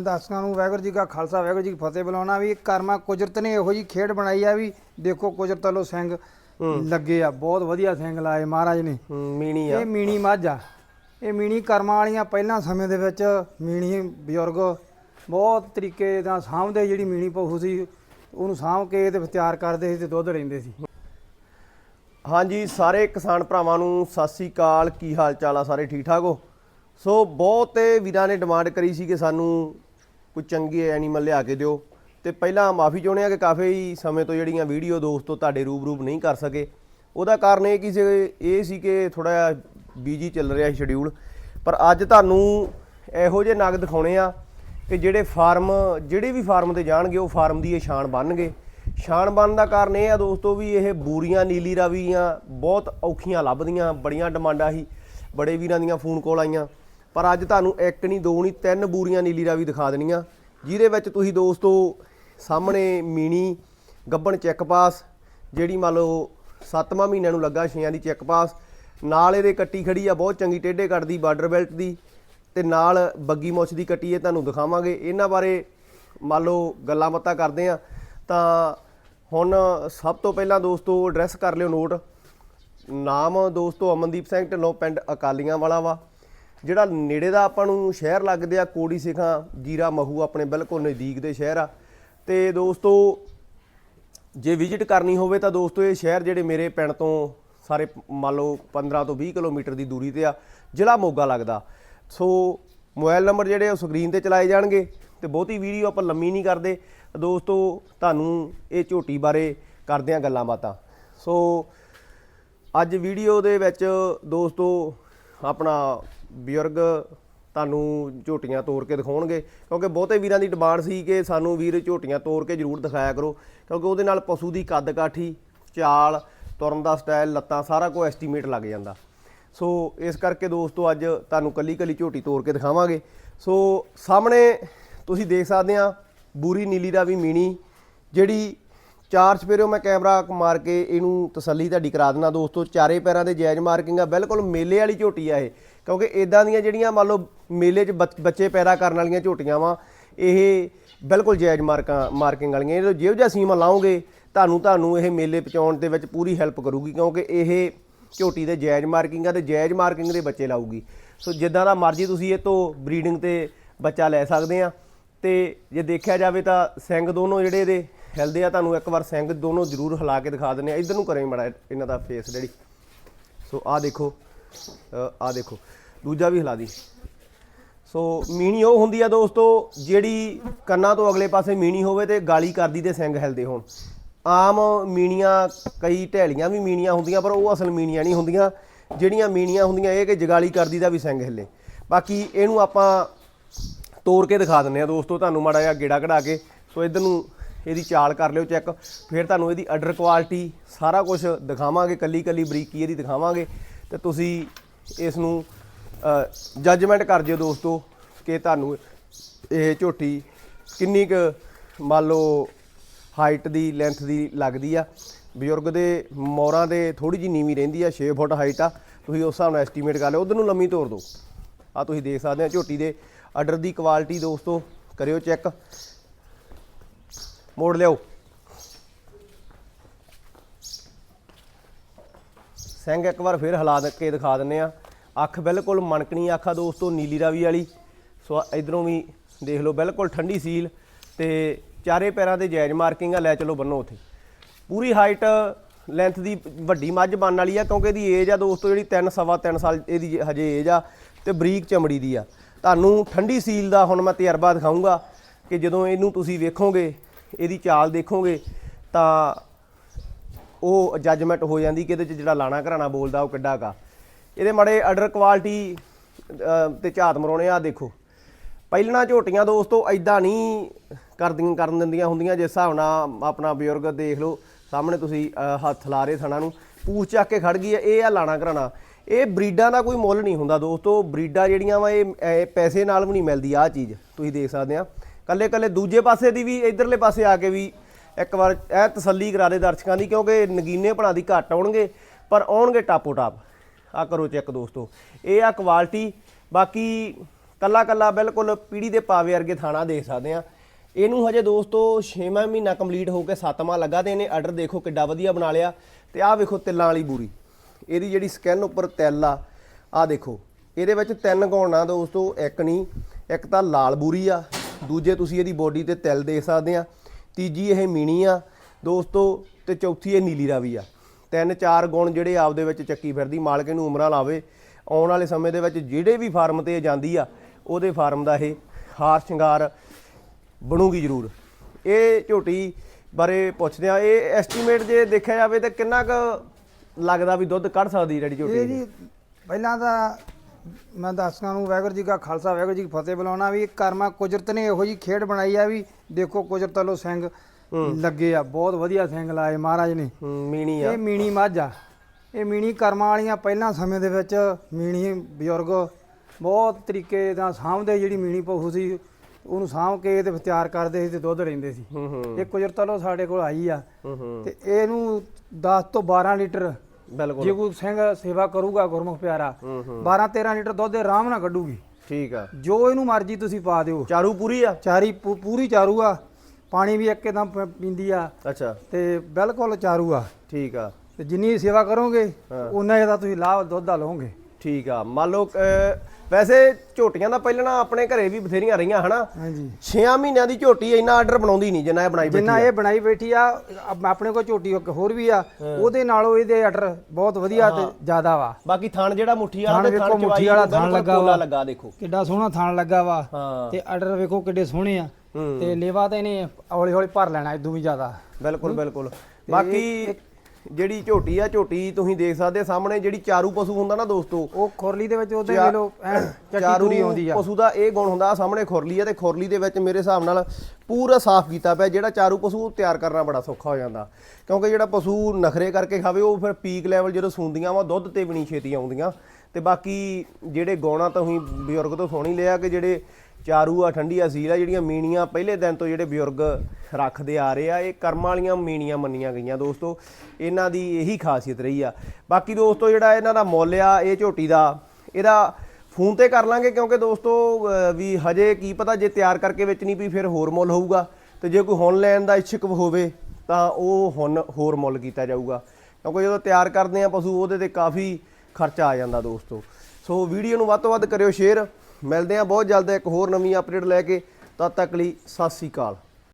ਦਰਸ਼ਕਾਂ ਨੂੰ ਵਾਹਿਗੁਰੂ ਜੀ ਕਾ ਖਾਲਸਾ ਵਾਹਿਗੁਰੂ ਜੀ ਕੀ ਫਤਿਹ ਬੁਲਾਉਣਾ ਵੀ ਕਰਮਾ ਕੁਦਰਤ ਨੇ ਇਹੋ ਜੀ ਖੇਡ ਬਣਾਈ ਆ ਵੀ ਦੇਖੋ ਕੁਦਰਤ ਵੱਲੋਂ ਸਿੰਘ ਲੱਗੇ ਆ ਬਹੁਤ ਵਧੀਆ ਸਿੰਘ ਲਾਏ ਮਹਾਰਾਜ ਨੇ। ਮੀਣੀ ਆ। ਇਹ ਮੀਣੀ ਮੱਝ ਆ। ਇਹ ਮੀਣੀ ਕਰਮਾਂ ਵਾਲੀਆਂ ਪਹਿਲਾਂ ਸਮੇਂ ਦੇ ਵਿੱਚ ਮੀਣੀ ਬਜ਼ੁਰਗ ਬਹੁਤ ਤਰੀਕੇ ਨਾਲ ਸਾਂਭਦੇ ਜਿਹੜੀ ਮੀਣੀ ਪਹੂ ਸੀ ਉਹਨੂੰ ਸਾਂਭ ਕੇ ਤੇ ਤਿਆਰ ਕਰਦੇ ਸੀ ਤੇ ਦੁੱਧ ਲੈਂਦੇ ਸੀ। ਹਾਂਜੀ ਸਾਰੇ ਕਿਸਾਨ ਭਰਾਵਾਂ ਨੂੰ ਸਤਿ ਸ੍ਰੀ ਅਕਾਲ। ਕੀ ਹਾਲ ਚਾਲ ਆ ਸਾਰੇ? ਠੀਕ ਠਾਕ ਹੋ? ਸੋ ਬਹੁਤੇ ਵੀਰਾਂ ਨੇ ਡਿਮਾਂਡ ਕਰੀ ਸੀ ਕਿ ਸਾਨੂੰ ਕੋਈ ਚੰਗੇ ਐਨੀਮਲ ਲਿਆ ਕੇ ਦਿਓ। ਤੇ ਪਹਿਲਾਂ ਮਾਫੀ ਚਾਹੁੰਦੇ ਆ ਕਿ ਕਾਫੀ ਸਮੇਂ ਤੋਂ ਜਿਹੜੀਆਂ ਵੀਡੀਓ ਦੋਸਤੋ ਤੁਹਾਡੇ ਰੂਬਰੂ ਨਹੀਂ ਕਰ ਸਕੇ। ਉਹਦਾ ਕਾਰਨ ਇਹ ਕਿ ਸੀ ਇਹ ਸੀ ਕਿ ਥੋੜਾ ਜਿਹਾ ਬੀਜੀ ਚੱਲ ਰਿਹਾ ਸੀ ਸ਼ਡਿਊਲ ਪਰ ਅੱਜ ਤੁਹਾਨੂੰ ਇਹੋ ਜਿਹੇ ਨਗ ਦਿਖਾਉਣੇ ਆ ਕਿ ਜਿਹੜੇ ਫਾਰਮ ਜਿਹੜੇ ਵੀ ਫਾਰਮ ਤੇ ਜਾਣਗੇ, ਉਹ ਫਾਰਮ ਦੀ ਇਹ ਸ਼ਾਨ ਬਣਨਗੇ। ਸ਼ਾਨ ਬਣਨ ਦਾ ਕਾਰਨ ਇਹ ਆ ਦੋਸਤੋ ਵੀ ਇਹ ਬੂਰੀਆਂ, ਨੀਲੀ ਰਾਵੀਆਂ ਬਹੁਤ ਔਖੀਆਂ ਲੱਭਦੀਆਂ। ਬੜੀਆਂ ਡਿਮਾਂਡਾਂ ਸੀ। ਬੜੇ ਵੀਰਾਂ ਦੀਆਂ ਫੋਨ ਕਾਲ ਆਈਆਂ। ਪਰ ਅੱਜ ਤੁਹਾਨੂੰ ਇੱਕ ਨਹੀਂ, ਦੋ ਨਹੀਂ, ਤਿੰਨ ਬੂਰੀਆਂ ਨੀਲੀ ਰਾਵੀ ਦਿਖਾ ਦੇਣੀਆਂ। ਜਿਹਦੇ ਵਿੱਚ ਤੁਸੀਂ ਦੋਸਤੋ ਸਾਹਮਣੇ ਮੀਣੀ ਗੱਬਣ ਚੈੱਕ ਪਾਸ, ਜਿਹੜੀ ਮੰਨ ਲਓ 7ਵਾਂ ਮਹੀਨਿਆਂ ਨੂੰ ਲੱਗਾ ਛੇਆਂ ਦੀ ਚੈੱਕ ਪਾਸ, ਨਾਲ ਇਹਦੇ ਕੱਟੀ ਖੜੀ ਆ, ਬਹੁਤ ਚੰਗੀ ਟੇਢੇ ਕੱਟਦੀ ਬਾਰਡਰ ਬੈਲਟ ਦੀ, ਤੇ ਨਾਲ ਬੱਗੀ ਮੁੱਛ ਦੀ ਕੱਟੀ ਇਹ ਤੁਹਾਨੂੰ ਦਿਖਾਵਾਂਗੇ। ਇਹਨਾਂ ਬਾਰੇ ਮੰਨ ਲਓ ਗੱਲਾਂ ਬਾਤਾਂ ਕਰਦੇ ਆ। ਤਾਂ ਹੁਣ ਸਭ ਤੋਂ ਪਹਿਲਾਂ ਦੋਸਤੋ ਐਡਰੈਸ ਕਰ ਲਿਓ ਨੋਟ ਨਾਮ ਦੋਸਤੋ ਅਮਨਦੀਪ ਸਿੰਘ ਢਿੱਲੋਂ, ਪਿੰਡ ਅਕਾਲੀਆਂ ਵਾਲਾ ਵਾ। ਜਿਹੜਾ ਨੇੜੇ ਦਾ ਆਪਾਂ ਨੂੰ ਸ਼ਹਿਰ ਲੱਗਦੇ ਆ, ਕੋੜੀ ਸਿਖਾਂ, ਜੀਰਾ ਮਹੂ ਆਪਣੇ ਬਿਲਕੁਲ ਨਜ਼ਦੀਕ ਦੇ ਸ਼ਹਿਰ ਆ। ਤੇ ਦੋਸਤੋ, ਜੇ ਵਿਜ਼ਿਟ ਕਰਨੀ ਹੋਵੇ ਤਾਂ ਦੋਸਤੋ, ਇਹ ਸ਼ਹਿਰ ਜਿਹੜੇ ਮੇਰੇ ਪਿੰਡ ਤੋਂ ਸਾਰੇ ਮੰਨ ਲਓ 15 ਤੋਂ 20 ਕਿਲੋਮੀਟਰ ਦੀ ਦੂਰੀ ਤੇ ਆ, ਜ਼ਿਲ੍ਹਾ ਮੋਗਾ ਲੱਗਦਾ। ਸੋ ਮੋਬਾਈਲ ਨੰਬਰ ਜਿਹੜੇ ਉਹ ਸਕਰੀਨ ਤੇ ਚਲਾਏ ਜਾਣਗੇ ਤੇ ਬਹੁਤੀ ਵੀਡੀਓ ਆਪਾਂ ਲੰਮੀ ਨਹੀਂ ਕਰਦੇ। ਦੋਸਤੋ, ਤੁਹਾਨੂੰ ਇਹ ਝੋਟੀ ਬਾਰੇ ਕਰਦੇ ਆ ਗੱਲਾਂ ਬਾਤਾਂ। ਸੋ ਅੱਜ ਵੀਡੀਓ ਦੇ ਵਿੱਚ ਦੋਸਤੋ, ਆਪਣਾ ਬਜ਼ੁਰਗ ਤੁਹਾਨੂੰ ਝੋਟੀਆਂ ਤੋੜ ਕੇ ਦਿਖਾਉਣਗੇ, ਕਿਉਂਕਿ ਬਹੁਤੇ ਵੀਰਾਂ ਦੀ ਡਿਮਾਂਡ ਸੀ ਕਿ ਸਾਨੂੰ ਵੀਰ ਝੋਟੀਆਂ ਤੋੜ ਕੇ ਜ਼ਰੂਰ ਦਿਖਾਇਆ ਕਰੋ, ਕਿਉਂਕਿ ਉਹਦੇ ਨਾਲ ਪਸ਼ੂ ਦੀ ਕੱਦ ਕਾਠੀ ਚਾਲ, ਤੁਰਨ ਦਾ ਸਟਾਈਲ, ਲੱਤਾਂ ਸਾਰਾ ਕੁਝ ਐਸਟੀਮੇਟ ਲੱਗ ਜਾਂਦਾ। ਸੋ ਇਸ ਕਰਕੇ ਦੋਸਤੋ ਅੱਜ ਤੁਹਾਨੂੰ ਕੱਲੀ ਕੱਲੀ ਝੋਟੀ ਤੋੜ ਕੇ ਦਿਖਾਵਾਂਗੇ। ਸੋ ਸਾਹਮਣੇ ਤੁਸੀਂ ਦੇਖ ਸਕਦੇ ਆ, ਬੂਰੀ, ਨੀਲੀ ਦਾ ਵੀ ਮੀਣੀ, ਜਿਹੜੀ ਚਾਰ ਸਪੇਰਿਓ ਮੈਂ ਕੈਮਰਾ ਮਾਰ ਕੇ ਇਹਨੂੰ ਤਸੱਲੀ ਤੁਹਾਡੀ ਕਰਾ ਦਿੰਦਾ ਦੋਸਤੋ। ਚਾਰੇ ਪੈਰਾਂ ਦੇ ਜਾਇਜ਼ ਮਾਰਕਿੰਗ ਆ, ਬਿਲਕੁਲ ਮੇਲੇ ਵਾਲੀ ਝੋਟੀ ਆ ਇਹ। ਕਿਉਂਕਿ ਇਦਾਂ ਦੀਆਂ ਜਿਹੜੀਆਂ ਮੰਨ ਲਓ ਮੇਲੇ 'ਚ ਬੱਚ- ਬੱਚੇ ਪੈਦਾ ਕਰਨ ਵਾਲੀਆਂ ਝੋਟੀਆਂ ਵਾ, ਇਹ ਬਿਲਕੁਲ ਜਾਇਜ਼ ਮਾਰਕਾਂ, ਮਾਰਕਿੰਗ ਵਾਲੀਆਂ। ਇਹ ਜਿਹੋ ਜਿਹਾ ਸੀਮਾ ਲਾਓਗੇ, ਤੁਹਾਨੂੰ ਤੁਹਾਨੂੰ ਇਹ ਮੇਲੇ ਪਹੁੰਚਾਉਣ ਦੇ ਵਿੱਚ ਪੂਰੀ ਹੈਲਪ ਕਰੂਗੀ, ਕਿਉਂਕਿ ਇਹ ਝੋਟੀ ਦੇ ਜਾਇਜ਼ ਮਾਰਕਿੰਗ ਆ ਤੇ ਜਾਇਜ਼ ਮਾਰਕਿੰਗ ਦੇ ਬੱਚੇ ਲਾਊਗੀ। ਸੋ ਜਿੱਦਾਂ ਦਾ ਮਰਜ਼ੀ ਤੁਸੀਂ ਇਹ ਤੋਂ ਬਰੀਡਿੰਗ ਤੇ ਬੱਚਾ ਲੈ ਸਕਦੇ ਆ। ਤੇ ਜੇ ਦੇਖਿਆ ਜਾਵੇ ਤਾਂ ਸਿੰਘ ਦੋਨੋਂ ਜਿਹੜੇ ਇਹਦੇ ਹਿਲਦੇ ਆ, ਤੁਹਾਨੂੰ ਇੱਕ ਵਾਰ ਸਿੰਘ ਦੋਨੋਂ ਜ਼ਰੂਰ ਹਿਲਾ ਕੇ ਦਿਖਾ ਦਿੰਦੇ ਆ। ਇਧਰ ਨੂੰ ਕਰੇ ਮੜਾ ਇਹਨਾਂ ਦਾ ਫੇਸ ਜਿਹੜੀ। ਸੋ ਆਹ ਦੇਖੋ। ਆਹ ਦੇਖੋ, ਦੂਜਾ ਵੀ ਹਿਲਾ ਦੀ। ਸੋ ਮੀਣੀ ਉਹ ਹੁੰਦੀ ਆ ਦੋਸਤੋ, ਜਿਹੜੀ ਕੰਨਾਂ ਤੋਂ ਅਗਲੇ ਪਾਸੇ ਮੀਣੀ ਹੋਵੇ ਤੇ ਗਾਲੀ ਕਰਦੀ ਤੇ ਸਿੰਗ ਹਿਲਦੇ ਹੋਣ। ਆਮ ਮੀਣੀਆਂ, ਕਈ ਢੈਲੀਆਂ ਵੀ ਮੀਣੀਆਂ ਹੁੰਦੀਆਂ, ਪਰ ਉਹ ਅਸਲ ਮੀਣੀਆਂ ਨਹੀਂ ਹੁੰਦੀਆਂ। ਜਿਹੜੀਆਂ ਮੀਣੀਆਂ ਹੁੰਦੀਆਂ, ਇਹ ਕਿ ਜਗਾਲੀ ਕਰਦੀ ਦਾ ਵੀ ਸਿੰਗ ਹਿੱਲੇ। ਬਾਕੀ ਇਹਨੂੰ ਆਪਾਂ ਤੋੜ ਕੇ ਦਿਖਾ ਦਿੰਨੇ ਆ ਦੋਸਤੋ, ਤੁਹਾਨੂੰ ਮਾੜਾ ਜਿਹਾ ਗੇੜਾ ਕਢਾ ਕੇ। ਸੋ ਇਧਰ ਨੂੰ ਇਹਦੀ ਚਾਲ ਕਰ ਲਿਓ ਚੈੱਕ। ਫਿਰ ਤੁਹਾਨੂੰ ਇਹਦੀ ਆਰਡਰ ਕੁਆਲਿਟੀ ਸਾਰਾ ਕੁਝ ਦਿਖਾਵਾਂਗੇ ਕੱਲੀ ਕੱਲੀ ਬਰੀਕੀ ਇਹਦੀ ਦਿਖਾਵਾਂਗੇ। ਤੇ ਤੁਸੀਂ ਇਸ ਨੂੰ ਜੱਜਮੈਂਟ ਕਰ ਜਿਓ ਦੋਸਤੋ ਕਿ ਤੁਹਾਨੂੰ ਇਹ ਝੋਟੀ ਕਿੰਨੀ ਕੁ ਮੰਨ ਲਓ ਹਾਈਟ ਦੀ ਲੈਂਥ ਦੀ ਲੱਗਦੀ ਆ। ਬਜ਼ੁਰਗ ਦੇ ਮੋਰਾਂ ਦੇ ਥੋੜੀ ਜਿਹੀ ਨੀਵੀਂ ਰਹਿੰਦੀ ਆ 6 ਫੁੱਟ ਹਾਈਟ ਆ। ਤੁਸੀਂ ਉਸ ਹਿਸਾਬ ਨਾਲ ਐਸਟੀਮੇਟ ਕਰ ਲਿਓ, ਉਧਰ ਨੂੰ ਲੰਮੀ ਤੋਰ ਦਿਓ। ਆ ਤੁਸੀਂ ਦੇਖ ਸਕਦੇ ਆ ਝੋਟੀ ਦੇ ਆਰਡਰ ਦੀ ਕੁਆਲਿਟੀ ਦੋਸਤੋ, ਕਰਿਓ ਚੈੱਕ ਮੋੜ ਲਿਓ ਸਿੰਘ ਇੱਕ ਵਾਰ ਫਿਰ ਹਿਲਾ ਕੇ ਦਿਖਾ ਦਿੰਨੇ ਆ। ਅੱਖ ਬਿਲਕੁਲ ਮਣਕਣੀ ਅੱਖ ਦੋਸਤੋ ਨੀਲੀ ਰਾਵੀ ਵਾਲੀ। ਸੋ ਇਧਰੋਂ ਵੀ ਦੇਖ ਲਓ, ਬਿਲਕੁਲ ਠੰਡੀ ਸੀਲ ਤੇ ਚਾਰੇ ਪੈਰਾਂ ਤੇ ਜਾਇਜ਼ ਮਾਰਕਿੰਗ ਆ, ਲੈ ਚਲੋ ਬੰਨੋ ਉੱਥੇ। ਪੂਰੀ ਹਾਈਟ, ਲੈਂਥ ਦੀ ਵੱਡੀ ਮੱਝ ਬਣਨ ਵਾਲੀ ਆ, ਕਿਉਂਕਿ ਇਹਦੀ ਏਜ ਆ ਦੋਸਤੋ ਜਿਹੜੀ 3 ਸਵਾ 3 ਸਾਲ ਇਹਦੀ ਹਜੇ ਏਜ ਆ ਤੇ ਬਰੀਕ ਚਮੜੀ ਦੀ ਆ। ਤੁਹਾਨੂੰ ਠੰਡੀ ਸੀਲ ਦਾ ਹੁਣ ਮੈਂ ਤਜਰਬਾ ਦਿਖਾਊਂਗਾ ਕਿ ਜਦੋਂ ਇਹਨੂੰ ਤੁਸੀਂ ਵੇਖੋਗੇ, ਇਹਦੀ ਚਾਲ ਦੇਖੋਗੇ, ਤਾਂ ਉਹ ਜੱਜਮੈਂਟ ਹੋ ਜਾਂਦੀ ਕਿ ਇਹਦੇ ਚ ਜਿਹੜਾ ਲਾਣਾ ਘਰਾਣਾ ਬੋਲਦਾ ਉਹ ਕਿੱਡਾ ਕਾ ਇਹਦੇ ਮਾੜੇ ਆਰਡਰ ਕੁਆਲਿਟੀ ਤੇ ਝਾਤ ਮਰਾਉਣੇ ਆ ਦੇਖੋ। ਪਹਿਲਣਾ ਝੋਟੀਆਂ ਦੋਸਤੋ ਐਦਾਂ ਨਹੀਂ ਕਰਦੀਆਂ ਕਰਨ ਦਿੰਦੀਆਂ ਹੁੰਦੀਆਂ, ਜਿਸ ਹਿਸਾਬ ਨਾਲ ਆਪਣਾ ਬਜ਼ੁਰਗ ਦੇਖ ਲਓ, ਸਾਹਮਣੇ ਤੁਸੀਂ ਹੱਥ ਲਾ ਰਹੇ ਥਣਾ ਨੂੰ, ਪੂਛ ਚੱਕ ਕੇ ਖੜ ਗਈ ਹੈ, ਇਹ ਆ ਲਾਣਾ ਘਰਾਣਾ। ਇਹ ਬਰੀਡਾਂ ਦਾ ਕੋਈ ਮੁੱਲ ਨਹੀਂ ਹੁੰਦਾ ਦੋਸਤੋ, ਬਰੀਡਾਂ ਜਿਹੜੀਆਂ ਵਾ ਇਹ ਪੈਸੇ ਨਾਲ ਵੀ ਨਹੀਂ ਮਿਲਦੀ, ਆਹ ਚੀਜ਼, ਤੁਸੀਂ ਦੇਖ ਸਕਦੇ ਆ। ਕੱਲੇ ਕੱਲੇ ਦੂਜੇ ਪਾਸੇ ਦੀ ਵੀ, ਇਧਰਲੇ ਪਾਸੇ ਆ ਕੇ ਵੀ ਇੱਕ ਵਾਰ ਇਹ ਤਸੱਲੀ ਕਰਾ ਦੇ ਦਰਸ਼ਕਾਂ ਦੀ, ਕਿਉਂਕਿ ਨਗੀਨੇ ਬਣਾ ਦੀ ਘੱਟ ਆਉਣਗੇ, ਪਰ ਆਉਣਗੇ ਟਾਪੋ ਟਾਪ। ਆ ਕਰੋ ਚੈੱਕ ਦੋਸਤੋ। ਇਹ ਆ ਕੁਆਲਿਟੀ, ਬਾਕੀ ਕੱਲਾ ਕੱਲਾ ਬਿਲਕੁਲ ਪੀੜੀ ਦੇ ਪਾਵੇ ਵਰਗੇ ਥਾਣਾ ਦੇਖ ਸਕਦੇ ਆ ਇਹਨੂੰ ਹਜੇ ਦੋਸਤੋ 6ਵਾਂ ਮਹੀਨਾ ਕੰਪਲੀਟ ਹੋ ਕੇ 7ਵਾਂ ਲੱਗਾ ਤੇ ਇਹਨੇ ਆਰਡਰ ਦੇਖੋ ਕਿੱਡਾ ਵਧੀਆ ਬਣਾ ਲਿਆ। ਤੇ ਆਹ ਵੇਖੋ ਤਿਲਾਂ ਵਾਲੀ ਬੂਰੀ। ਇਹਦੀ ਜਿਹੜੀ ਸਕਿਨ ਉੱਪਰ ਤਿਲ ਆ, ਆਹ ਦੇਖੋ। ਇਹਦੇ ਵਿੱਚ ਤਿੰਨ ਗੁਣ ਦੋਸਤੋ, ਇੱਕ ਨਹੀਂ ਇੱਕ ਤਾਂ ਲਾਲ ਬੂਰੀ ਆ। ਦੂਜੇ ਤੁਸੀਂ ਇਹਦੀ ਬੋਡੀ ਤੇ ਤਿਲ ਦੇਖ ਸਕਦੇ ਆ ਤੀਜੀ ਇਹ ਮੀਣੀ ਆ ਦੋਸਤੋ ਤੇ ਚੌਥੀ ਇਹ ਨੀਲੀ ਰਾਵੀ ਆ। ਤਿੰਨ ਚਾਰ ਗੁਣ ਜਿਹੜੇ ਆਪਦੇ ਵਿੱਚ ਚੱਕੀ ਫਿਰਦੀ ਮਾਲਕ ਨੂੰ ਉਮਰਾਂ ਲਾਵੇ। ਆਉਣ ਵਾਲੇ ਸਮੇਂ ਦੇ ਵਿੱਚ ਜਿਹੜੇ ਵੀ ਫਾਰਮ ਤੇ ਜਾਂਦੀ ਆ ਉਹਦੇ ਫਾਰਮ ਦਾ ਇਹ ਹਾਰ ਸ਼ਿੰਗਾਰ ਬਣੂਗੀ ਜ਼ਰੂਰ। ਇਹ ਝੋਟੀ ਬਾਰੇ ਪੁੱਛਦੇ ਆ ਇਹ ਐਸਟੀਮੇਟ ਜੇ ਦੇਖਿਆ ਜਾਵੇ ਤਾਂ ਕਿੰਨਾ ਕੁ ਲੱਗਦਾ ਵੀ ਦੁੱਧ ਕੱਢ ਸਕਦੀ ਜਿਹੜੀ ਝੋਟੀ ਇਹ ਜੀ ਪਹਿਲਾਂ ਤਾਂ ਮੈਂ ਦਰਸ਼ਕਾਂ ਨੂੰ ਵਾਹਿਗੁਰੂ ਜੀ ਕਾ ਖਾਲਸਾ ਵਾਹਿਗੁਰੂ ਜੀ ਕੀ ਫਤਿਹ ਬੁਲਾਉਣਾ ਵੀ ਕਰਮਾ ਕੁਦਰਤ ਨੇ ਇਹੋ ਜੀ ਖੇਡ ਬਣਾਈ ਆ ਵੀ ਦੇਖੋ ਕੁਦਰਤ ਵੱਲੋਂ ਸਿੰਘ ਲੱਗੇ ਆ ਬਹੁਤ ਵਧੀਆ ਸਿੰਘ ਲਾਏ ਮਹਾਰਾਜ ਨੇ। ਮੀਣੀ ਆ। ਇਹ ਮੀਣੀ ਮੱਝ ਆ। ਇਹ ਮੀਣੀ ਕਰਮਾਂ ਵਾਲੀਆਂ ਪਹਿਲਾਂ ਸਮੇਂ ਦੇ ਵਿੱਚ ਮੀਣੀ ਬਜ਼ੁਰਗ ਬਹੁਤ ਤਰੀਕੇ ਨਾਲ ਸਾਂਭਦੇ ਜਿਹੜੀ ਮੀਣੀ ਪਹੂ ਸੀ ਉਹਨੂੰ ਸਾਂਭ ਕੇ ਤੇ ਤਿਆਰ ਕਰਦੇ ਸੀ ਤੇ ਦੁੱਧ ਲੈਂਦੇ ਸੀ। ਇਹ ਕੁਦਰਤ ਵੱਲੋਂ ਸਾਡੇ ਕੋਲ ਆਈ ਆ ਤੇ ਇਹਨੂੰ 10 ਤੋਂ 12 ਲੀਟਰ ਜੇ ਬਿਲਕੁਲ ਕੋਈ ਸਿੰਘ ਸੇਵਾ ਕਰੂਗਾ ਗੁਰਮੁਖ ਪਿਆਰਾ ਹੂੰ ਹੂੰ। 12 13 ਲੀਟਰ ਦੁੱਧ ਇਹ ਆਰਾਮ ਨਾਲ ਕੱਢੂਗੀ। ਠੀਕ ਆ। ਜੋ ਇਹਨੂੰ ਮਰਜ਼ੀ ਤੁਸੀਂ ਪਾ ਦਿਓ। ਚਾਰੂ ਪੂਰੀ ਆ? ਚਾਰੀ ਪੂਰੀ ਚਾਰੂ ਆ। ਪਾਣੀ ਵੀ ਇੱਕਦਮ ਪੀਂਦੀ ਆ। ਅੱਛਾ। ਤੇ ਬਿਲਕੁਲ ਚਾਰੂ ਆ। ਠੀਕ ਆ। ਤੇ ਜਿੰਨੀ ਸੇਵਾ ਕਰੋਗੇ। ਉਨਾ ਇਹਦਾ ਤੁਸੀਂ ਲਾਭ ਦੁੱਧ ਦਾ ਲਓਗੇ। ਠੀਕ ਆ। ਮੰਨ ਲਓ ਵੈਸੇ ਝੋਟੀਆਂ ਦਾ ਪਹਿਲਾਂ ਨਾ ਆਪਣੇ ਘਰੇ ਵੀ ਬਥੇਰੀਆਂ ਰਹੀਆਂ ਹਨਾ? ਹਾਂਜੀ। 6 ਮਹੀਨਿਆਂ ਦੀ ਝੋਟੀ ਇੰਨਾ ਆਰਡਰ ਬਣਾਉਂਦੀ ਨਹੀਂ ਜਿੰਨਾ ਇਹ ਬਣਾਈ ਬੈਠੀ ਜਿੰਨਾ ਇਹ ਬਣਾਈ ਬੈਠੀ ਆ ਆਪਣੇ ਕੋਲ ਝੋਟੀ ਇੱਕ ਹੋਰ ਵੀ ਆ ਉਹਦੇ ਨਾਲੋਂ ਇਹਦੇ ਅਟਰ ਬਹੁਤ ਵਧੀਆ ਤੇ ਜ਼ਿਆਦਾ ਵਾ। ਬਾਕੀ ਥਣ ਜਿਹੜਾ ਮੁੱਠੀ ਵਾਲਾ ਤੇ ਥਣ ਮੁੱਠੀ ਵਾਲਾ ਥਣ ਲੱਗਾ ਦੇਖੋ। ਕਿੱਡਾ ਸੋਹਣਾ ਥਾਣ ਲੱਗਾ ਵਾ ਤੇ ਅਟਰ ਵੇਖੋ ਕਿੱਡੇ ਸੋਹਣੇ ਆ। ਤੇ ਲੇਵਾ ਤਾਂ ਇਹਨੇ ਹੌਲੀ ਹੌਲੀ ਭਰ ਲੈਣਾ ਇਦੋਂ ਵੀ ਜ਼ਿਆਦਾ। ਬਿਲਕੁਲ ਬਿਲਕੁਲ। ਬਾਕੀ ਜਿਹੜੀ ਝੋਟੀ ਆ ਝੋਟੀ ਤੁਸੀਂ ਦੇਖ ਸਕਦੇ ਸਾਹਮਣੇ ਜਿਹੜੀ ਚਾਰੂ ਪਸ਼ੂ ਹੁੰਦਾ ਨਾ ਦੋਸਤੋ। ਉਹ ਖੁਰਲੀ ਦੇ ਵਿੱਚ ਉਹਦੇ ਲੈ ਲੋ ਐ ਚੱਕੀ ਚਾਰੂ ਆਉਂਦੀ ਆ। ਪਸ਼ੂ ਦਾ ਇਹ ਗੁਣ ਹੁੰਦਾ ਸਾਹਮਣੇ ਖੁਰਲੀ ਆ ਤੇ ਖੁਰਲੀ ਦੇ ਵਿੱਚ ਮੇਰੇ ਹਿਸਾਬ ਨਾਲ ਪੂਰਾ ਸਾਫ਼ ਕੀਤਾ ਪਿਆ ਜਿਹੜਾ ਚਾਰੂ ਪਸ਼ੂ ਤਿਆਰ ਕਰਨਾ ਬੜਾ ਸੌਖਾ ਹੋ ਜਾਂਦਾ। ਕਿਉਂਕਿ ਜਿਹੜਾ ਪਸ਼ੂ ਨਖਰੇ ਕਰਕੇ ਖਾਵੇ ਉਹ ਫਿਰ ਪੀਕ ਲੈਵਲ ਜਦੋਂ ਸੂੰਦੀਆਂ ਵਾ ਦੁੱਧ ਤੇ ਵੀ ਨਹੀਂ ਛੇਤੀ ਆਉਂਦੀਆਂ। ਤੇ ਬਾਕੀ ਜਿਹੜੇ ਗੋਣਾ ਤੁਸੀਂ ਬਜ਼ੁਰਗ ਤੋਂ ਸੁਣੀ ਲਿਆ ਕਿ ਜਿਹੜੇ ਚਾਰੂ ਆ ਠੰਡੀ ਅਸੀਲ ਆ ਜਿਹੜੀਆਂ ਮੀਣੀਆਂ ਪਹਿਲੇ ਦਿਨ ਤੋਂ ਜਿਹੜੇ ਬਜ਼ੁਰਗ ਰੱਖਦੇ ਆ ਰਹੇ ਆ, ਇਹ ਕਰਮ ਵਾਲੀਆਂ ਮੀਣੀਆਂ ਮੰਨੀਆਂ ਗਈਆਂ ਦੋਸਤੋ। ਇਹਨਾਂ ਦੀ ਇਹੀ ਖਾਸੀਅਤ ਰਹੀ ਆ। ਬਾਕੀ ਦੋਸਤੋ ਜਿਹੜਾ ਇਹਨਾਂ ਦਾ ਮੁੱਲ ਆ, ਇਹ ਝੋਟੀ ਦਾ, ਇਹਦਾ ਫੋਨ ਤੇ ਕਰ ਲਾਂਗੇ ਕਿਉਂਕਿ ਦੋਸਤੋ ਵੀ ਹਜੇ ਕੀ ਪਤਾ ਜੇ ਤਿਆਰ ਕਰਕੇ ਵੇਚਣੀ ਵੀ ਫਿਰ ਹੋਰ ਮੁੱਲ ਹੋਊਗਾ। ਤੇ ਜੇ ਕੋਈ ਹੁਣ ਲੈਣ ਦਾ ਇੱਛਕ ਹੋਵੇ, ਤਾਂ ਉਹ ਹੁਣ ਹੋਰ ਮੁੱਲ ਕੀਤਾ ਜਾਊਗਾ। ਕਿਉਂਕਿ ਜਦੋਂ ਤਿਆਰ ਕਰਦੇ ਆ ਪਸ਼ੂ, ਉਹਦੇ ਤੇ ਕਾਫੀ ਖਰਚਾ ਆ ਜਾਂਦਾ ਦੋਸਤੋ। ਸੋ ਵੀਡੀਓ ਨੂੰ ਵੱਧ ਤੋਂ ਵੱਧ ਕਰਿਓ ਸ਼ੇਅਰ। ਮਿਲਦੇ ਆ ਬਹੁਤ ਜਲਦ ਇੱਕ ਹੋਰ ਨਵੀਂ ਅਪਡੇਟ ਲੈ ਕੇ, ਤਦ ਤੱਕ ਲਈ ਸਤਿ ਸ੍ਰੀ ਅਕਾਲ।